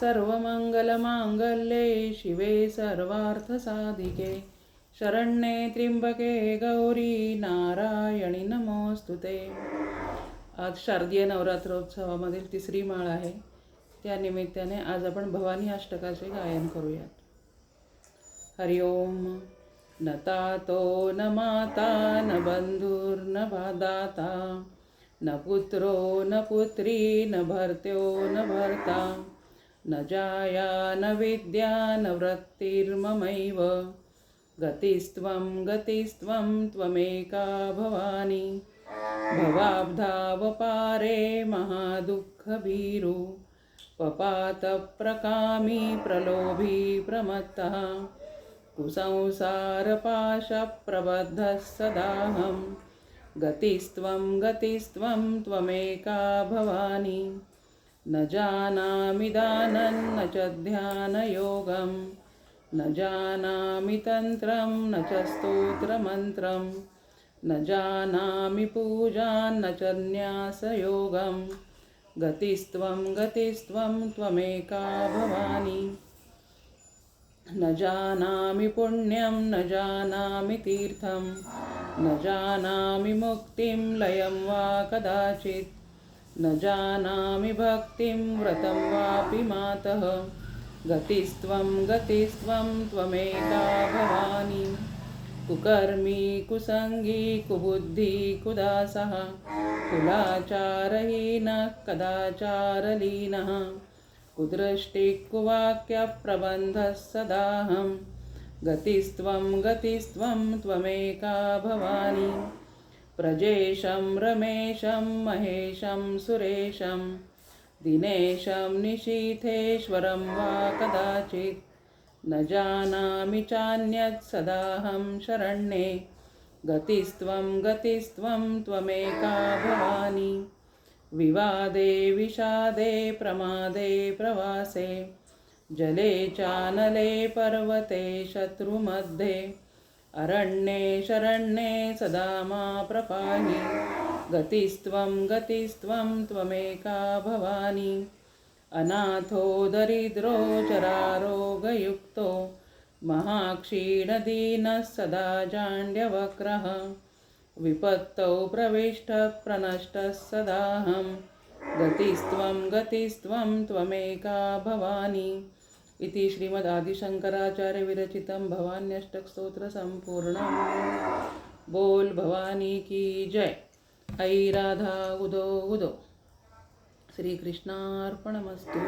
सर्वमंगलमांगल्ये शिवे सर्वार्थसाधिके। शरण्ये त्रिंबके गौरी नारायणी नमोस्तुते आज शारदीय नवरात्रोत्सवामधील तिसरी माळ आहे. त्या निमित्ताने आज आपण भवानी अष्टकाचे गायन करूयात. हरिओम न तातो न माता न बंधुर्न दाता न पुत्रो न पुत्री न भर्त्यो न भर्ता। न जाया न विद्या न वृत्तिर्ममैव। गतिस्त्वं गतिस्त्वं त्वमेका भवानी। भवाब्धावपारे महादुःखभीरु। पपातप्रकामी प्रलोभी प्रमत्तः। कुसंसारपाशप्रबद्धः सदाहं। गतिस्त्वं गतिस्त्वं त्वमेका भवानी न जानामि दानं न च ध्यानयोगं न जानामि तन्त्रं न च स्तोत्रमन्त्रं न जानामि पूजान्न च न्यासयोगं गतिस्त्वं गतिस्त्वं त्वमेका भवानी। न जानामि पुण्यं न जानामि तीर्थं न जानामि मुक्तिं लयं वा कदाचित् न जानामि भक्तिं व्रतं वापि मातः। गतिस्त्वं गतिस्त्वं त्वमेका भवानी। कुकर्मी कुसङ्गी कुबुद्धि कुदासः। कुलाचारहीनः कदाचारलीनः। कुदृष्टिकुवाक्यप्रबन्धः सदाहं गतिस्त्वं गतिस्त्वं त्वमेका भवानी। प्रजेशं रमेशं महेशं सुरेशं दिनेशं निशीथेश्वरं वा कदाचित्। न जानामि चान्यत् सदाहं शरण्ये गतिस्त्वं गतिस्त्वं त्वमेका भवानी। विवादे विषादे प्रमादे प्रवासे जले चानले पर्वते शत्रुमध्ये अरण्ये शरण्ये सदा मा प्रपाहि गतिस्त्वं गतिस्त्वं त्वमेका भवानी। अनाथो दरिद्रो चरारोगयुक्तो। महाक्षीणदीनः सदा जाण्ड्यवक्रः। विपत्तौ प्रविष्टप्रनष्टः सदाहं गतिस्त्वं गतिस्त्वं त्वमेका भवानी। इति श्रीमदादिशङ्कराचार्यविरचितं भवान्यष्टकस्तोत्रसम्पूर्णं बोल भवानी की जय। ऐ राधा उदो उदो। श्रीकृष्णार्पणमस्तु।